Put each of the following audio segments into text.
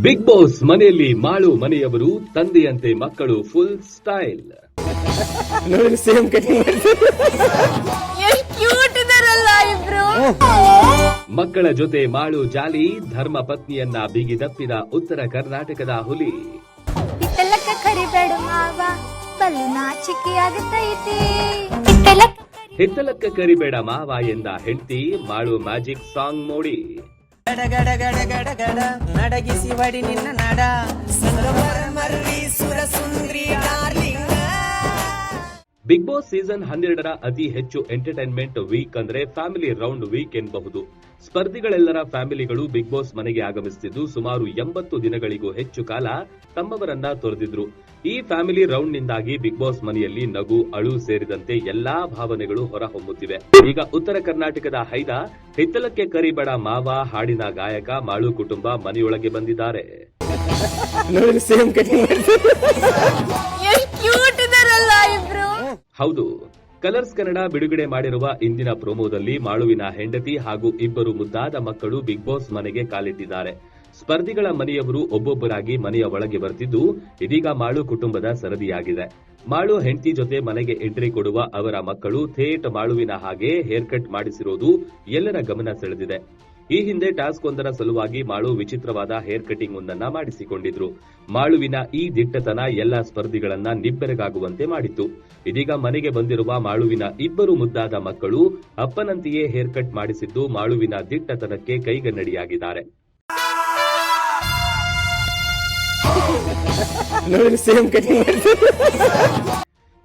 Big boss ಮನೆಯಲ್ಲಿ ಮಾಳು ಮನೆಯವರು ತಂದೆಯಂತೆ ಮಕ್ಕಳು ಫುಲ್ ಸ್ಟೈಲ್ ಸೇಮ್ ಮಕ್ಕಳ ಜೊತೆ ಮಾಳು ಜಾಲಿ ಧರ್ಮ ಪತ್ನಿಯನ್ನ ಬಿಗಿದಪ್ಪಿದ ಉತ್ತರ ಕರ್ನಾಟಕದ ಹುಲಿ. ಹಿತ್ತಲಕ್ಕ ಕರಿಬೇಡ ಮಾವ ಎಂದ ಹೆಂಡತಿ ಮಾಳು ಮ್ಯಾಜಿಕ್ ಸಾಂಗ್ ನೋಡಿ ಗಡ ಗಡ ಗಡ ನಡಗಿಸಿ ವಡಿ ನಿನ್ನ ನಡ. ಸಂಗಮರ ಮರ್ರಿ, ಸುರ ಸುಂದ್ರಿ ಬಿಗ್ ಬಾಸ್ ಸೀಸನ್ ಹನ್ನೆರಡರ ಅತಿ ಹೆಚ್ಚು ಎಂಟರ್ಟೈನ್ಮೆಂಟ್ ವೀಕ್ ಅಂದ್ರೆ ಫ್ಯಾಮಿಲಿ ರೌಂಡ್ ವೀಕ್ ಎನ್ನಬಹುದು ಸ್ಪರ್ಧಿಗಳೆಲ್ಲರ ಫ್ಯಾಮಿಲಿಗಳು ಬಿಗ್ ಬಾಸ್ ಮನೆಗೆ ಆಗಮಿಸುತ್ತಿದ್ದು ಸುಮಾರು ಎಂಬತ್ತು ದಿನಗಳಿಗೂ ಹೆಚ್ಚು ಕಾಲ ತಮ್ಮವರನ್ನ ತೊರೆದಿದ್ರು. ಈ ಫ್ಯಾಮಿಲಿ ರೌಂಡ್ ನಿಂದಾಗಿ ಬಿಗ್ ಬಾಸ್ ಮನೆಯಲ್ಲಿ ನಗು ಅಳು ಸೇರಿದಂತೆ ಎಲ್ಲಾ ಭಾವನೆಗಳು ಹೊರಹೊಮ್ಮುತ್ತಿವೆ. ಈಗ ಉತ್ತರ ಕರ್ನಾಟಕದ ಹೈದ ಹಿತ್ತಲಕ್ಕೆ ಕರಿಬೇಡ ಮಾವ ಹಾಡಿನ ಗಾಯಕ ಮಾಳು ಕುಟುಂಬ ಮನೆಯೊಳಗೆ ಬಂದಿದ್ದಾರೆ. ಹೌದು. ಕಲರ್ಸ್ ಕನ್ನಡ ಬಿಡುಗಡೆ ಮಾಡಿರುವ ಇಂದಿನ ಪ್ರೋಮೋದಲ್ಲಿ ಮಾಳುವಿನ ಹೆಂಡತಿ ಹಾಗೂ ಇಬ್ಬರು ಮುದ್ದಾದ ಮಕ್ಕಳು ಬಿಗ್ ಬಾಸ್ ಮನೆಗೆ ಕಾಲಿಟ್ಟಿದ್ದಾರೆ. ಸ್ಪರ್ಧಿಗಳ ಮನೆಯವರು ಒಬ್ಬೊಬ್ಬರಾಗಿ ಮನೆಯ ಒಳಗೆ ಬರ್ತಿದ್ದು, ಇದೀಗ ಮಾಳು ಕುಟುಂಬದ ಸರದಿಯಾಗಿದೆ. ಮಾಳು ಹೆಂಡತಿ ಜೊತೆ ಮನೆಗೆ ಎಂಟ್ರಿ ಕೊಡುವ ಅವರ ಮಕ್ಕಳು ಥೇಟ್ ಮಾಳುವಿನ ಹಾಗೆ ಹೇರ್ ಕಟ್ ಮಾಡಿಸಿರೋದು ಎಲ್ಲರ ಗಮನ ಸೆಳೆದಿದೆ. ಈ ಹಿಂದೆ ಟಾಸ್ಕ್ ಒಂದರ ಸಲುವಾಗಿ ಮಾಳು ವಿಚಿತ್ರವಾದ ಹೇರ್ ಕಟಿಂಗ್ ಒಂದನ್ನ ಮಾಡಿಸಿಕೊಂಡಿದ್ರು. ಮಾಳುವಿನ ಈ ದಿಟ್ಟತನ ಎಲ್ಲ ಸ್ಪರ್ಧಿಗಳನ್ನ ನಿಬ್ಬೆರಗಾಗುವಂತೆ ಮಾಡಿತ್ತು. ಇದೀಗ ಮನೆಗೆ ಬಂದಿರುವ ಮಾಳುವಿನ ಇಬ್ಬರು ಮುದ್ದಾದ ಮಕ್ಕಳು ಅಪ್ಪನಂತೆಯೇ ಹೇರ್ ಕಟ್ ಮಾಡಿಸಿದ್ದು ಮಾಳುವಿನ ದಿಟ್ಟತನಕ್ಕೆ ಕೈಗನ್ನಡಿಯಾಗಿದ್ದಾರೆ. ನೋಡಿ ಸೇಮ್ ಕಟಿಂಗ್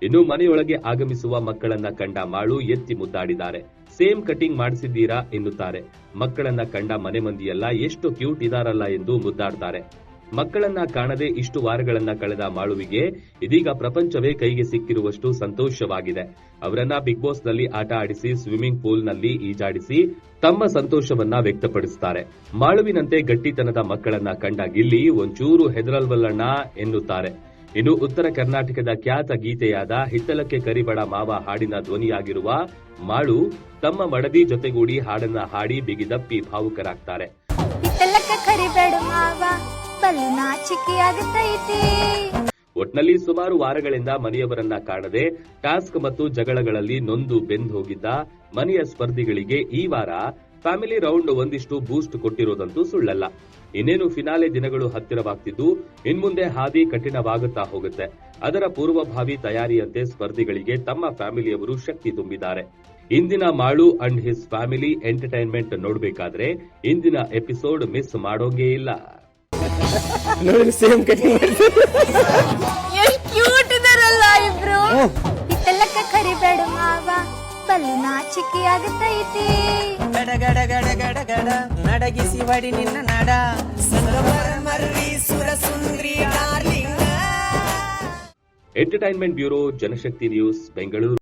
ಇನ್ನು ಮನೆಯೊಳಗೆ ಆಗಮಿಸುವ ಮಕ್ಕಳನ್ನ ಕಂಡ ಮಾಳು ಎತ್ತಿ ಮುದ್ದಾಡಿದ್ದಾರೆ. ಸೇಮ್ ಕಟಿಂಗ್ ಮಾಡಿಸಿದ್ದೀರಾ ಎನ್ನುತ್ತಾರೆ. ಮಕ್ಕಳನ್ನ ಕಂಡ ಮನೆ ಮಂದಿಯೆಲ್ಲ ಎಷ್ಟು ಕ್ಯೂಟ್ ಇದಾರಲ್ಲ ಎಂದು ಮುದ್ದಾಡ್ತಾರೆ. ಮಕ್ಕಳನ್ನ ಕಾಣದೆ ಇಷ್ಟು ವಾರಗಳನ್ನ ಕಳೆದ ಮಾಳುವಿಗೆ ಇದೀಗ ಪ್ರಪಂಚವೇ ಕೈಗೆ ಸಿಕ್ಕಿರುವಷ್ಟು ಸಂತೋಷವಾಗಿದೆ. ಅವರನ್ನ ಬಿಗ್ ಬಾಸ್ನಲ್ಲಿ ಆಟ ಆಡಿಸಿ, ಸ್ವಿಮ್ಮಿಂಗ್ ಪೂಲ್ನಲ್ಲಿ ಈಜಾಡಿಸಿ ತಮ್ಮ ಸಂತೋಷವನ್ನ ವ್ಯಕ್ತಪಡಿಸುತ್ತಾರೆ ಮಾಳುವಿನಂತೆ ಗಟ್ಟಿತನದ ಮಕ್ಕಳನ್ನ ಕಂಡ ಗಿಲ್ಲಿ ಒಂಚೂರು ಹೆದರಲ್ವಲ್ಲಣ್ಣ ಎನ್ನುತ್ತಾರೆ. ಇನ್ನು ಉತ್ತರ ಕರ್ನಾಟಕದ ಖ್ಯಾತ ಗೀತೆಯಾದ ಹಿತ್ತಲಕ್ಕೆ ಕರಿಬಡ ಮಾವ ಹಾಡಿನ ಧ್ವನಿಯಾಗಿರುವ ಮಾಳು ತಮ್ಮ ಮಡದಿ ಜೊತೆಗೂಡಿ ಹಾಡನ್ನ ಹಾಡಿ ಬಿಗಿದಪ್ಪಿ ಭಾವುಕರಾಗ್ತಾರೆ. ಒಟ್ನಲ್ಲಿ ಸುಮಾರು ವಾರಗಳಿಂದ ಮನೆಯವರನ್ನ ಕಾಣದೆ ಟಾಸ್ಕ್ ಮತ್ತು ಜಗಳಗಳಲ್ಲಿ ನೊಂದು ಬೆಂದು ಹೋಗಿದ್ದ ಮನೆಯ ಸ್ಪರ್ಧಿಗಳಿಗೆ ಈ ವಾರ ಫ್ಯಾಮಿಲಿ ರೌಂಡ್ ಒಂದಿಷ್ಟು ಬೂಸ್ಟ್ ಕೊಟ್ಟಿರೋದಂತೂ ಸುಳ್ಳಲ್ಲ. ಇನ್ನೇನು ಫಿನಾಲೆ ದಿನಗಳು ಹತ್ತಿರವಾಗ್ತಿದ್ದು ಇನ್ಮುಂದೆ ಹಾದಿ ಕಠಿಣವಾಗುತ್ತಾ ಹೋಗುತ್ತೆ. ಅದರ ಪೂರ್ವಭಾವಿ ತಯಾರಿಯಂತೆ ಸ್ಪರ್ಧಿಗಳಿಗೆ ತಮ್ಮ ಫ್ಯಾಮಿಲಿಯವರು ಶಕ್ತಿ ತುಂಬಿದ್ದಾರೆ. ಇಂದಿನ Malu and his family entertainment ನೋಡಬೇಕಾದ್ರೆ ಇಂದಿನ ಎಪಿಸೋಡ್ ಮಿಸ್ ಮಾಡೋಂಗೇ ಇಲ್ಲ. ಕರಿಬೇಡ ಮಾವ. ಬಲ್ಲು ನಾಚಿಕೆ ಆಗತೈತಿ ಗಡ ಗಡ ಗಡ ಗಡ ಗಡ ನಡಗಿಸಿ ಬಡಿ ನಿನ್ನ ನಡ. ಸಂಗಮರ ಮರ್ರಿ ಸುರ ಸುಂದ್ರಿ entertainment bureau Janashakti news Bengaluru